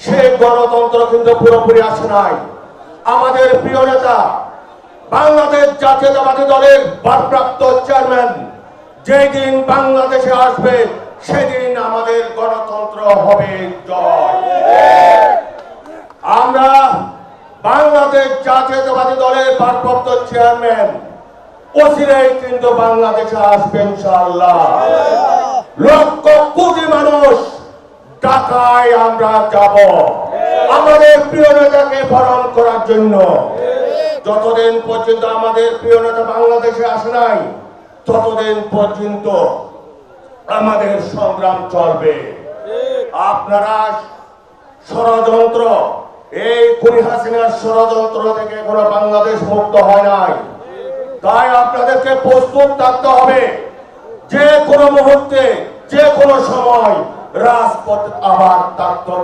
সেই গণতন্ত্র কিন্তু পুরোপুরি আসে নাই। আমাদের প্রিয় নেতা, বাংলাদেশ জাতীয়তাবাদী দলের ভারপ্রাপ্ত চেয়ারম্যান, যেদিন বাংলাদেশে আসবে, সেদিন আমাদের গণতন্ত্র হবে জয়। আমরা বাংলাদেশ জাতীয়তাবাদী দলের ভারপ্রাপ্ত চেয়ারম্যান, অচিরেই কিন্তু বাংলাদেশে আসবে ইনশাআল্লাহ। লক্ষ আমরা যাব। আমাদের প্রিয় নেতাকে বরণ করার জন্য। যতদিন পর্যন্ত আমাদের প্রিয় নেতা বাংলাদেশে আসে নাই, ততদিন পর্যন্ত আমাদের সংগ্রাম চলবে। আপনারা ষড়যন্ত্র, এই খুনি হাসিনার ষড়যন্ত্র থেকে এখনও বাংলাদেশ মুক্ত হয় নাই। তাই আপনাদেরকে প্রস্তুত থাকতে হবে। যে কোনো মুহূর্তে, যে কোনো সময় রাজপথ আবার থাকতে